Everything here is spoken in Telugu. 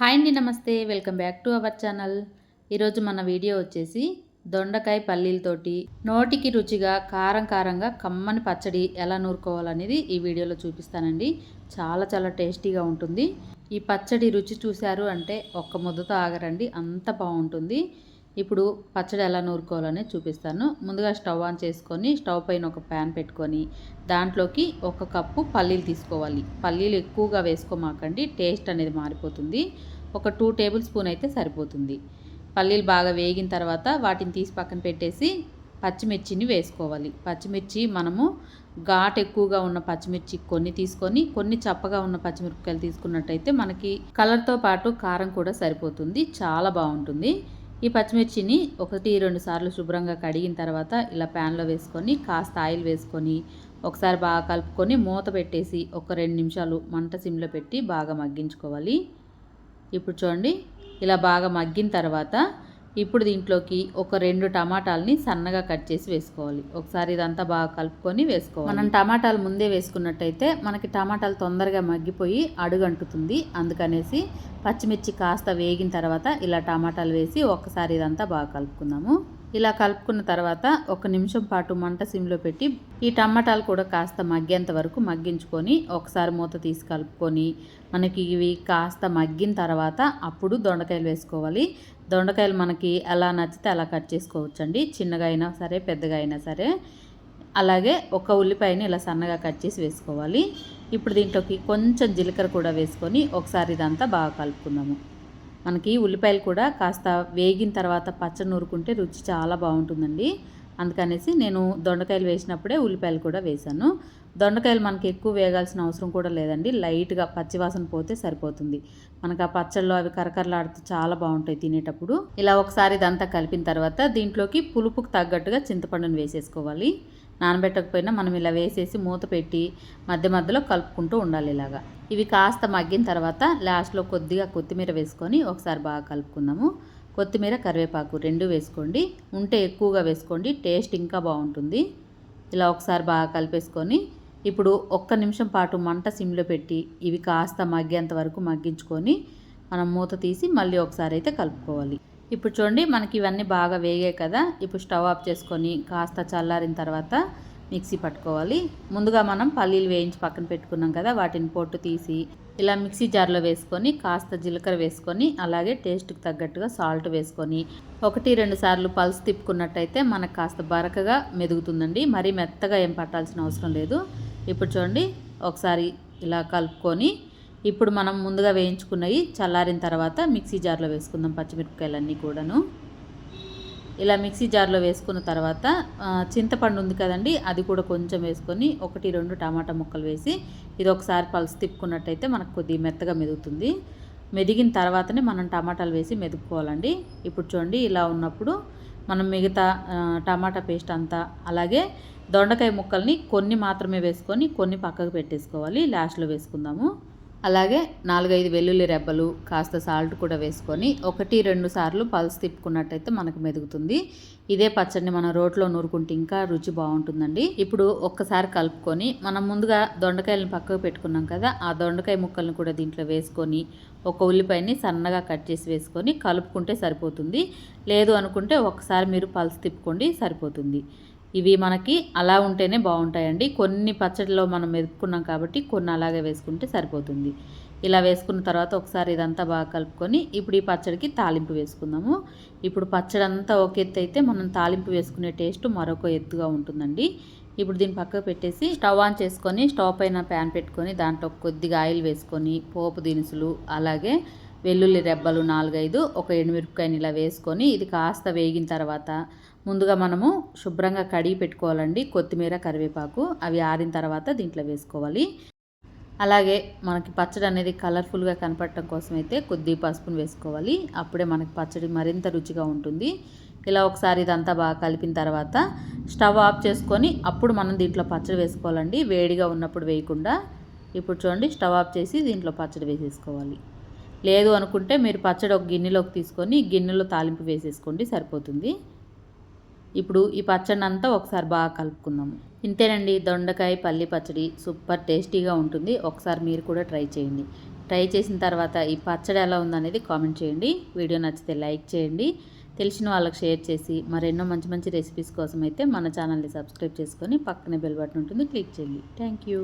హాయ్ అండి నమస్తే. Welcome back to our channel. ఈరోజు మన వీడియో వచ్చేసి దొండకాయ పల్లీలతోటి నోటికి రుచిగా కారం కారంగా కమ్మని పచ్చడి ఎలా నూరుకోవాలనేది ఈ వీడియోలో చూపిస్తానండి. చాలా చాలా టేస్టీగా ఉంటుంది. ఈ పచ్చడి రుచి చూశారు అంటే ఒక్క ముద్దతో ఆగరండి. అంత బాగుంటుంది. ఇప్పుడు పచ్చడి ఎలా నూరుకోవాలని చూపిస్తాను. ముందుగా స్టవ్ ఆన్ చేసుకొని స్టవ్ పైన ఒక ప్యాన్ పెట్టుకొని దాంట్లోకి ఒక కప్పు పల్లీలు తీసుకోవాలి. పల్లీలు ఎక్కువగా వేసుకోమాకండి టేస్ట్ అనేది మారిపోతుంది. ఒక టూ టేబుల్ స్పూన్ అయితే సరిపోతుంది. పల్లీలు బాగా వేగిన తర్వాత వాటిని తీసి పక్కన పెట్టేసి పచ్చిమిర్చిని వేసుకోవాలి. పచ్చిమిర్చి మనము ఘాట్ ఎక్కువగా ఉన్న పచ్చిమిర్చి కొన్ని తీసుకొని కొన్ని చప్పగా ఉన్న పచ్చిమిరపకాయలు తీసుకున్నట్టయితే మనకి కలర్తో పాటు కారం కూడా సరిపోతుంది. చాలా బాగుంటుంది. ఈ పచ్చిమిర్చిని ఒకటి రెండు సార్లు శుభ్రంగా కడిగిన తర్వాత ఇలా ప్యాన్లో వేసుకొని కాస్త ఆయిల్ వేసుకొని ఒకసారి బాగా కలుపుకొని మూత పెట్టేసి ఒక రెండు నిమిషాలు మంట సిమ్లో పెట్టి బాగా మగ్గించుకోవాలి. ఇప్పుడు చూడండి ఇలా బాగా మగ్గిన తర్వాత ఇప్పుడు దీంట్లోకి ఒక రెండు టమాటాలని సన్నగా కట్ చేసి వేసుకోవాలి. ఒకసారి ఇదంతా బాగా కలుపుకొని వేసుకోవాలి. మనం టమాటాలు ముందే వేసుకున్నట్టయితే మనకి టమాటాలు తొందరగా మగ్గిపోయి అడుగంటుతుంది. అందుకనేసి పచ్చిమిర్చి కాస్త వేగిన తర్వాత ఇలా టమాటాలు వేసి ఒకసారి ఇదంతా బాగా కలుపుకుందాము. ఇలా కలుపుకున్న తర్వాత ఒక నిమిషం పాటు మంట సిమ్లో పెట్టి ఈ టమాటాలు కూడా కాస్త మగ్గేంత వరకు మగ్గించుకొని ఒకసారి మూత తీసి కలుపుకొని మనకి ఇవి కాస్త మగ్గిన తర్వాత అప్పుడు దొండకాయలు వేసుకోవాలి. దొండకాయలు మనకి ఎలా నచ్చితే అలా కట్ చేసుకోవచ్చండి. చిన్నగా అయినా సరే పెద్దగా అయినా సరే. అలాగే ఒక ఉల్లిపాయని ఇలా సన్నగా కట్ చేసి వేసుకోవాలి. ఇప్పుడు దీంట్లోకి కొంచెం జీలకర్ర కూడా వేసుకొని ఒకసారి ఇదంతా బాగా కలుపుకుందాము. మనకి ఉల్లిపాయలు కూడా కాస్త వేగిన తర్వాత పచ్చడి నూరుకుంటే రుచి చాలా బాగుంటుందండి. అందుకనేసి నేను దొండకాయలు వేసినప్పుడే ఉల్లిపాయలు కూడా వేశాను. దొండకాయలు మనకి ఎక్కువ వేగాల్సిన అవసరం కూడా లేదండి. లైట్గా పచ్చివాసన పోతే సరిపోతుంది. మనకు ఆ పచ్చళ్ళు అవి కరకరలాడుతూ చాలా బాగుంటాయి తినేటప్పుడు. ఇలా ఒకసారి ఇదంతా కలిపిన తర్వాత దీంట్లోకి పులుపుకు తగ్గట్టుగా చింతపండును వేసేసుకోవాలి. నానబెట్టకపోయినా మనం ఇలా వేసేసి మూత పెట్టి మధ్య మధ్యలో కలుపుకుంటూ ఉండాలి ఇలాగా. ఇవి కాస్త మగ్గిన తర్వాత లాస్ట్లో కొద్దిగా కొత్తిమీర వేసుకొని ఒకసారి బాగా కలుపుకుందాము. కొత్తిమీర కరివేపాకు రెండు వేసుకోండి. ఉంటే ఎక్కువగా వేసుకోండి. టేస్ట్ ఇంకా బాగుంటుంది. ఇలా ఒకసారి బాగా కలిపేసుకొని ఇప్పుడు ఒక్క నిమిషం పాటు మంట సిమ్లో పెట్టి ఇవి కాస్త మగ్గేంత వరకు మగ్గించుకొని మనం మూత తీసి మళ్ళీ ఒకసారి అయితే కలుపుకోవాలి. ఇప్పుడు చూడండి మనకి ఇవన్నీ బాగా వేగాయి కదా. ఇప్పుడు స్టవ్ ఆఫ్ చేసుకొని కాస్త చల్లారిన తర్వాత మిక్సీ పట్టుకోవాలి. ముందుగా మనం పల్లీలు వేయించి పక్కన పెట్టుకున్నాం కదా. వాటిని పొట్టు తీసి ఇలా మిక్సీ జార్లో వేసుకొని కాస్త జీలకర్ర వేసుకొని అలాగే టేస్ట్కి తగ్గట్టుగా సాల్ట్ వేసుకొని ఒకటి రెండు సార్లు పల్స్ తిప్పుకున్నట్టయితే మనకు కాస్త బరకగా మెదుగుతుందండి. మరీ మెత్తగా ఏం పట్టాల్సిన అవసరం లేదు. ఇప్పుడు చూడండి ఒకసారి ఇలా కలుపుకొని ఇప్పుడు మనం ముందుగా వేయించుకున్నవి చల్లారిన తర్వాత మిక్సీ జార్లో వేసుకుందాం పచ్చిమిరపకాయలన్నీ కూడాను. ఇలా మిక్సీ జార్లో వేసుకున్న తర్వాత చింతపండు ఉంది కదండి అది కూడా కొంచెం వేసుకొని ఒకటి రెండు టమాటా ముక్కలు వేసి ఇది ఒకసారి పలుసు తిప్పుకున్నట్టయితే మనకు కొద్దిగా మెత్తగా మెదుగుతుంది. మెదిగిన తర్వాతనే మనం టమాటాలు వేసి మెదుపుకోవాలండి. ఇప్పుడు చూడండి ఇలా ఉన్నప్పుడు మనం మిగతా టమాటా పేస్ట్ అంతా అలాగే దొండకాయ ముక్కల్ని కొన్ని మాత్రమే వేసుకొని కొన్ని పక్కకు పెట్టేసుకోవాలి. లాస్ట్లో వేసుకుందాము. అలాగే నాలుగైదు వెల్లుల్లి రెబ్బలు కాస్త సాల్ట్ కూడా వేసుకొని ఒకటి రెండు సార్లు పల్స్ తిప్పుకున్నట్టయితే మనకు మెదుగుతుంది. ఇదే పచ్చడిని మనం రోట్లో నూరుకుంటే ఇంకా రుచి బాగుంటుందండి. ఇప్పుడు ఒక్కసారి కలుపుకొని మనం ముందుగా దొండకాయలను పక్కకు పెట్టుకున్నాం కదా ఆ దొండకాయ ముక్కలను కూడా దీంట్లో వేసుకొని ఒక ఉల్లిపాయని సన్నగా కట్ చేసి వేసుకొని కలుపుకుంటే సరిపోతుంది. లేదు అనుకుంటే ఒకసారి మీరు పల్స్ తిప్పుకోండి సరిపోతుంది. ఇవి మనకి అలా ఉంటేనే బాగుంటాయండి. కొన్ని పచ్చడిలో మనం మెదుపుకున్నాం కాబట్టి కొన్ని అలాగే వేసుకుంటే సరిపోతుంది. ఇలా వేసుకున్న తర్వాత ఒకసారి ఇదంతా బాగా కలుపుకొని ఇప్పుడు ఈ పచ్చడికి తాలింపు వేసుకుందాము. ఇప్పుడు పచ్చడి అంతా ఒక ఎత్తు అయితే మనం తాలింపు వేసుకునే టేస్ట్ మరొక ఎత్తుగా ఉంటుందండి. ఇప్పుడు దీన్ని పక్కకు పెట్టేసి స్టవ్ ఆన్ చేసుకొని స్టవ్ పైన ప్యాన్ పెట్టుకొని దాంట్లో కొద్దిగా ఆయిల్ వేసుకొని పోపు దినుసులు అలాగే వెల్లుల్లి రెబ్బలు నాలుగైదు ఒక ఎండుమిరపకాయని ఇలా వేసుకొని ఇది కాస్త వేగిన తర్వాత ముందుగా మనము శుభ్రంగా కడిగి పెట్టుకోవాలండి కొత్తిమీర కరివేపాకు. అవి ఆరిన తర్వాత దీంట్లో వేసుకోవాలి. అలాగే మనకి పచ్చడి అనేది కలర్ఫుల్గా కనపడటం కోసం అయితే కొద్ది పసుపును వేసుకోవాలి. అప్పుడే మనకి పచ్చడి మరింత రుచిగా ఉంటుంది. ఇలా ఒకసారి ఇదంతా బాగా కలిపిన తర్వాత స్టవ్ ఆఫ్ చేసుకొని అప్పుడు మనం దీంట్లో పచ్చడి వేసుకోవాలండి. వేడిగా ఉన్నప్పుడు వేయకుండా. ఇప్పుడు చూడండి స్టవ్ ఆఫ్ చేసి దీంట్లో పచ్చడి వేసేసుకోవాలి. లేదు అనుకుంటే మీరు పచ్చడి ఒక గిన్నెలోకి తీసుకొని గిన్నెలో తాలింపు వేసేసుకోండి సరిపోతుంది. ఇప్పుడు ఈ పచ్చడి అంతా ఒకసారి బాగా కలుపుకుందాము. ఇంతేనండి దొండకాయ పల్లి పచ్చడి సూపర్ టేస్టీగా ఉంటుంది. ఒకసారి మీరు కూడా ట్రై చేయండి. ట్రై చేసిన తర్వాత ఈ పచ్చడి ఎలా ఉందనేది కామెంట్ చేయండి. వీడియో నచ్చితే లైక్ చేయండి. తెలిసిన వాళ్ళకి షేర్ చేసి మరెన్నో మంచి మంచి రెసిపీస్ కోసం అయితే మన ఛానల్ని సబ్స్క్రైబ్ చేసుకొని పక్కనే బెల్ బటన్ ఉంటుంది క్లిక్ చేయండి. Thank you.